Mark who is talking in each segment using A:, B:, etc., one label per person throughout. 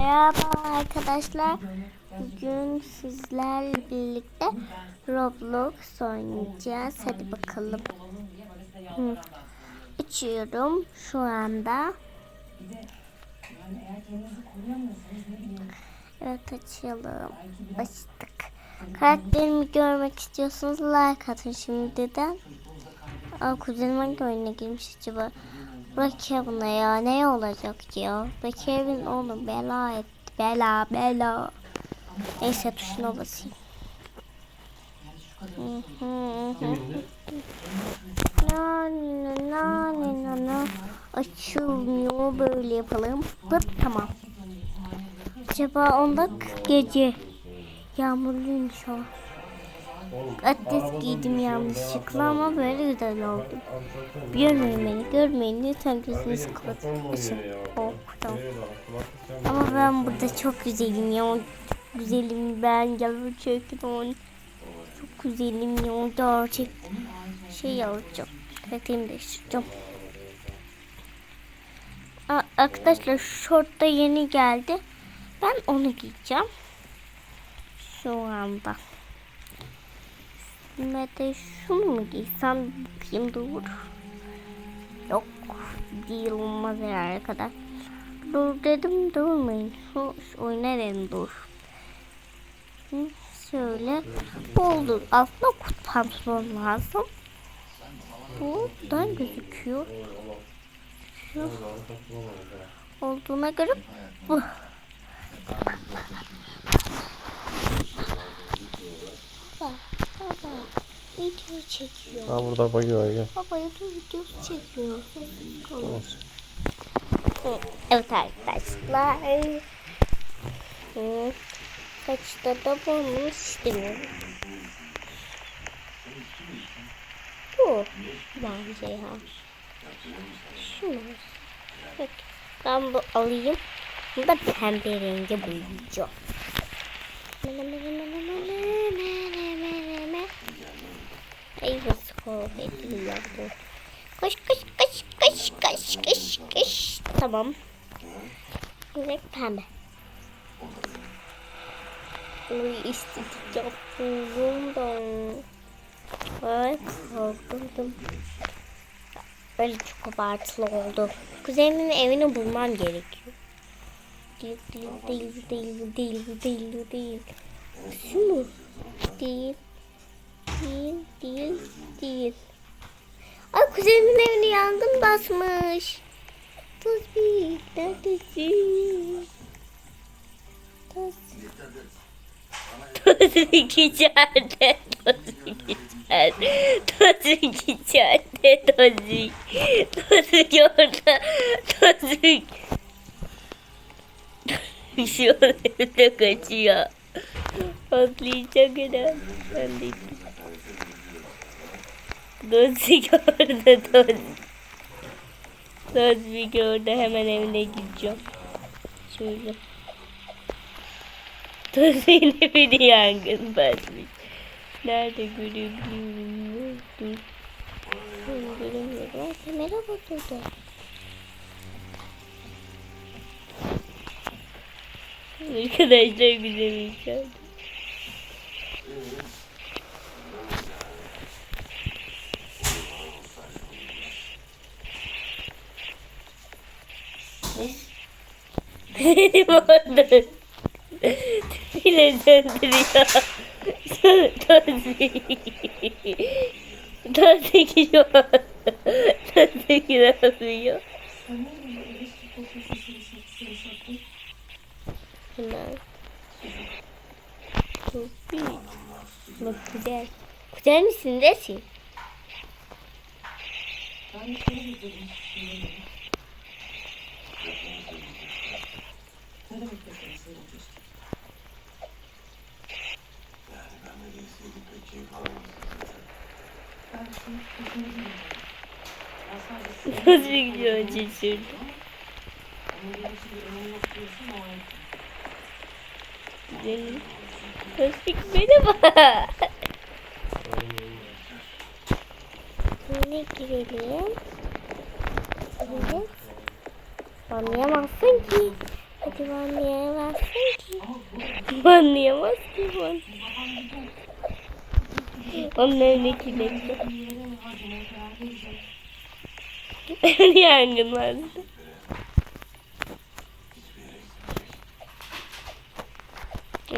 A: Merhaba arkadaşlar. Bugün sizlerle birlikte Roblox oynayacağız. Hadi bakalım. Açıyorum şu anda. Evet açalım. Açtık. Karakterimi görmek istiyorsanız like atın şimdiden. Aa kuzenim hangi oyuna girmiş acaba? Ya buna ya ne olacak ya? Bekir'in onu bela etti. Bela bela. Neyse tuşuna basayım. Hı hı hı. Na na na na na na. Açılmıyor böyle yapalım. Pıt tamam. Acaba onda gece. Yağmurluymuş o. Atlet giydim yanlışlıkla ama böyle güzel oldu. Görmeyin beni, görmeyin. Lütfen gözünüzü kapatın. Tamam. Ama ben burada çok güzelim ya. Güzelim ben gerçekten. Çok güzelim ya gerçek. Şey yapacağım. Karakterimi değiştireceğim. Arkadaşlar şort da yeni geldi. Ben onu giyeceğim. Şu anda. De şunu mu giysem bakayım dur. Yok değil olmaz herhalde kadar. Dur dedim durmayın. Şu, şu oyuna dedim dur. Şöyle oldu. Aslında kut pantolon lazım. Buradan gözüküyor. Şu olduğuna göre bu. Baba, video çekiyor.
B: Ha burada var gel.
A: Baba YouTube videosu çekiyor.
B: Tamam.
A: Evet arkadaşlar. Hı. Saçta da bulmuş istemiyorum. Bu bence ya. Şunu. Peki. Ben bu alayım. Bunu da pembe renge boyayacağım. Ay nasıl kovaydım ya bu. Koş koş koş koş koş koş koş. Tamam. Renk pembe. Uy istedik yapıyorum da. Ay korkundum. Böyle çok abartılı oldu. Kuzenimin evini bulmam gerekiyor. Değil değil değil değil değil değil. Şu mu? Değil. Değil değil değil. Ay kuzenimin evini yangın basmış. Tuzbik neredesin? Tuzbik. Tuzbik içeride. Tuzbik içeride. Tuzbik içeride. Tuzbik. Tuzbik orada. Tuzbik. Şu an evde kaçıyor. Patlayacak herhalde. Ben Tuzbik orada. Tuzbik. Tuzbik orada. Hemen evine gideceğim. Şöyle. Tuzbik'in evini yangın basmış. Nerede görebiliyorum? Dur. Göremiyorum. Kamera bozuldu. Arkadaşlar güzel bir şey. Orada. Bile döndürüyor. An. Tozbik ne yapıyor? Hemen. Tozbik. Bak güzel. Güzel misin desin? Nasıl gidiyor cicil? Gidelim. Özlük merhaba. Ne girelim? Evet. Anlayamazsın ki. Hadi anlayamazsın ki. Anlayamaz ki. Anlayamaz ki. Anlayamaz. Yangın vardı.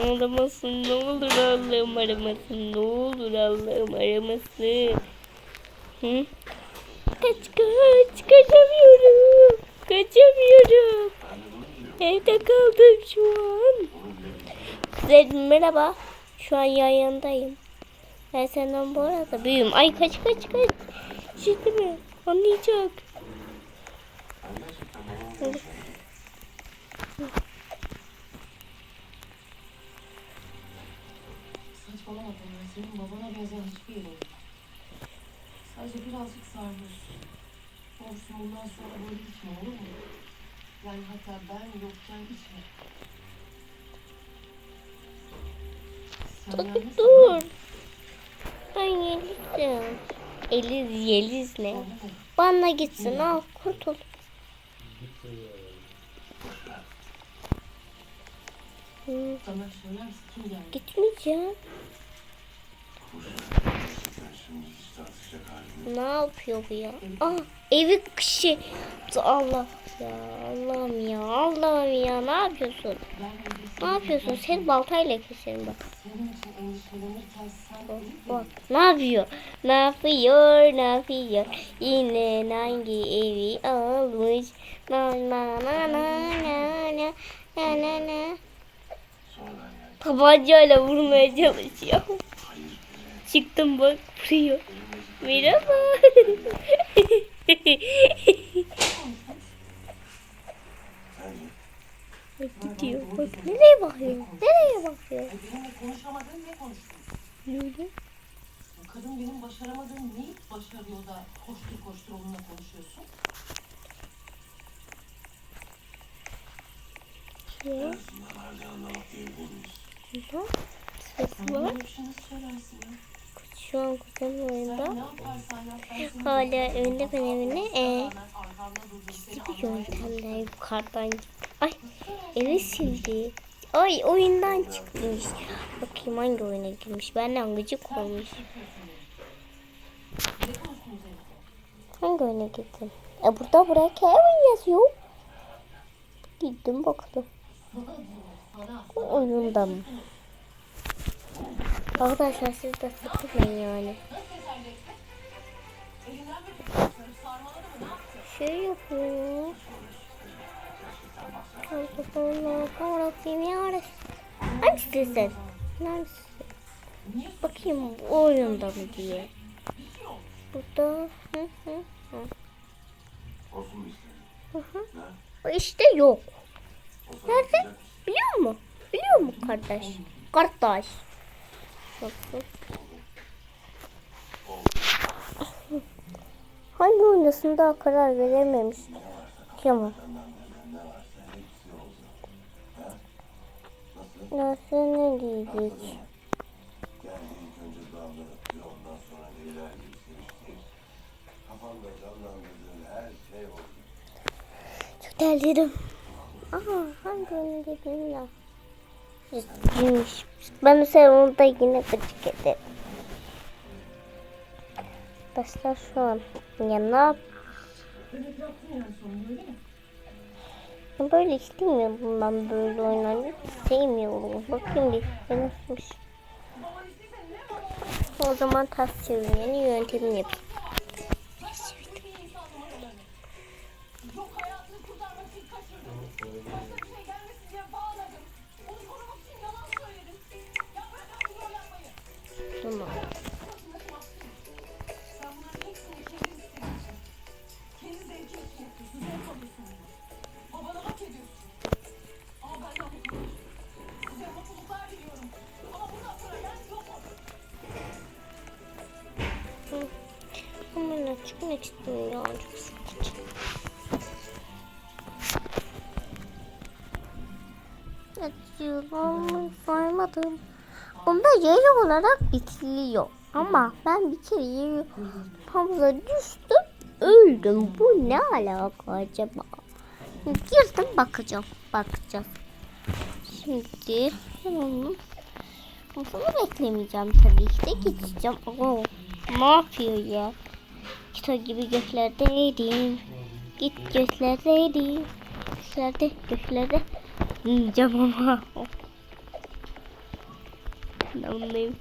A: Aramasın ne olur Allah'ım aramasın ne olur Allah'ım aramasın. Hı? Kaç kaç kaçamıyorum. Kaçamıyorum. Evde kaldım şu an. Zeynep merhaba. Şu an yayındayım. Ben senden bu arada büyüğüm. Ay kaç kaç kaç. Şimdi mi? Anlayacak.
C: Saçmalama. Senin babana benzeyen hiçbir yerin yok. Sadece birazcık sarhoş. Olsun bundan sonra böyle içme olur mu? Yani hatta ben yokken içme.
A: Dur, dur. Ben Yeliz'im. Eliz Yeliz ne? Bana gitsin al kurtul.
C: Bana?
A: Gitmeyeceğim. Ne yapıyor bu ya? Aa, evi kişi. Allah ya Allah'ım ya Allah'ım ya ne yapıyorsun? Ne yapıyorsun? Sen baltayla keserim bak. Bak. Ne yapıyor? Ne yapıyor? Ne yapıyor? Yine hangi evi almış? Na na na na na na na na Tabancayla vurmaya çalışıyor. Çıktım bak vuruyor. Merhaba. Gidiyor. Bak nereye bakıyor? Nereye bakıyor?
C: Benimle konuşamadın ne konuştun?
A: Böyle.
C: Bu kadın benim başaramadığım neyi başarıyor da koştur koştur onunla konuşuyorsun?
A: Ya
C: aslında. Sesli.
A: Şu an
C: kuzenim
A: oyunda. Hala önde ben evine. Ee,
C: gizli
A: bir yöntemle yukarıdan Ay evi sildi. Ay oyundan çıkmış. Bakayım hangi oyuna girmiş. Benden gıcık olmuş. Hangi oyuna gittim? E burada buraya K yazıyor. Gittim baktım. O oyundan mı? Arkadaşlar siz de sıkılmayın yani. Şey yapıyor. Allah'ım kahretsin ya. Hangisi sen? Hangisi? Bakayım bu oyunda mı diye. Burada. Hı hı hı. Hı hı. İşte yok. Nerede? Biliyor mu? Biliyor mu kardeş? Kardeş. Bakın. Hangi oynasın daha karar verememiş. Kemal. Nasıl ne diyecek? Çok terledim. Aha hangi oyunu dedim ya? Cidiymiş. Ben mesela onu da yine gıcık ederim. Arkadaşlar şu an ya ne? Ben böyle istemiyorum bundan böyle oynanıyor. Sevmiyorum. Bakayım bir. Ben nasılmış. O zaman ters çevirmenin yöntemini yapayım. Çıkmak istemiyorum. Çok. Bunda yayı olarak bitiliyor. Ama ben bir kere yayı havuza düştüm. Öldüm. Bu ne alaka acaba? Girdim bakacağım. Bakacağız. Şimdi bunu beklemeyeceğim tabii ki de gideceğim. Oo, ne yapıyor ya? Kitap gibi göklerdeydim. Git göklerdeydim. Göklerde, göklerde. Yiyeceğim ama. Anlayayım.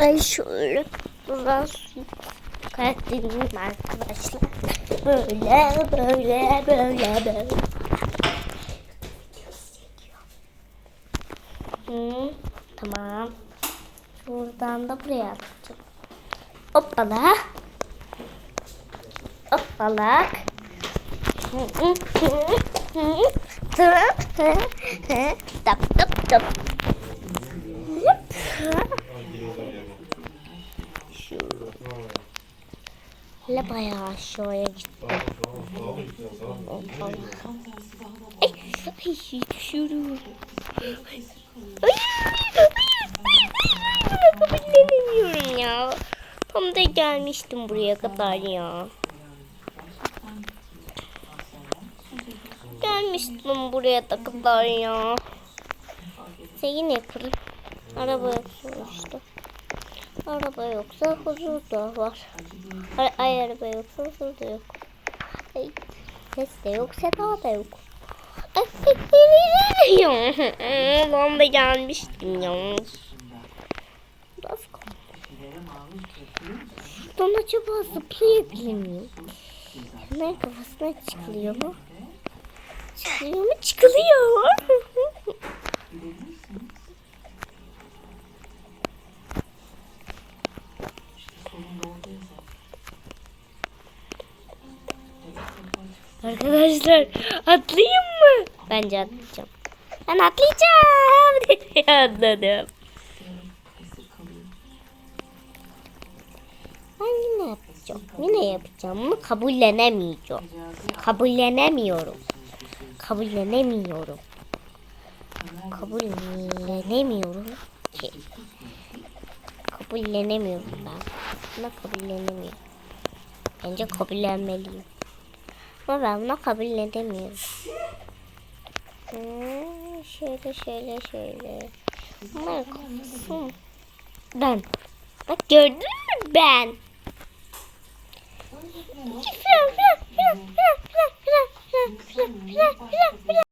A: Ay şöyle buradan su kaydedeyim arkadaşlar. Böyle böyle böyle böyle. Hı, tamam. Buradan da buraya atacağım. Hoppala. Hoppala. Tap tap tap. Şöyle bayağı aşağıya. Hoppala. Ay, ay düşüyorum. Ay, kabullenemiyorum ya. Tam da gelmiştim buraya kadar ya. Gelmiştim buraya da kadar ya. Sen yine yaparım. Araba yoksa işte. Araba yoksa huzur da var. Ay, ay araba yoksa huzur da yok. Ay, ses de yok, seda da yok. Ben de gelmiştim ya. Biraz kaldı. Şuradan acaba zıplayabilir miyim? Hemen kafasına çıkılıyor mu? Çıkılıyor mu? Çıkılıyor. Arkadaşlar atlayayım mı? Bence atlayacağım. Ben atlayacağım. Atladım. Ben yine yapacağım. Yine yapacağım. Bunu kabullenemeyeceğim. Kabullenemiyorum. Kabullenemiyorum. Kabullenemiyorum ki. Kabullenemiyorum ben. Buna kabullenemiyorum. Bence kabullenmeliyim. Ama ben buna kabullenemiyorum. Hmm, şöyle şöyle şöyle. Bunlar kafası. Ben. Bak gördün mü ben? Fren fren fren fren fren fren fren fren fren